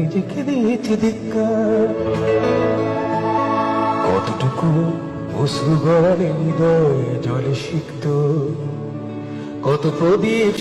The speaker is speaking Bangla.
নিজেকে দিয়েছি ধিক্কার। কতটুকু অশ্রু গড়ালে হৃদয় জলে সিক্ত কত প্রদীপ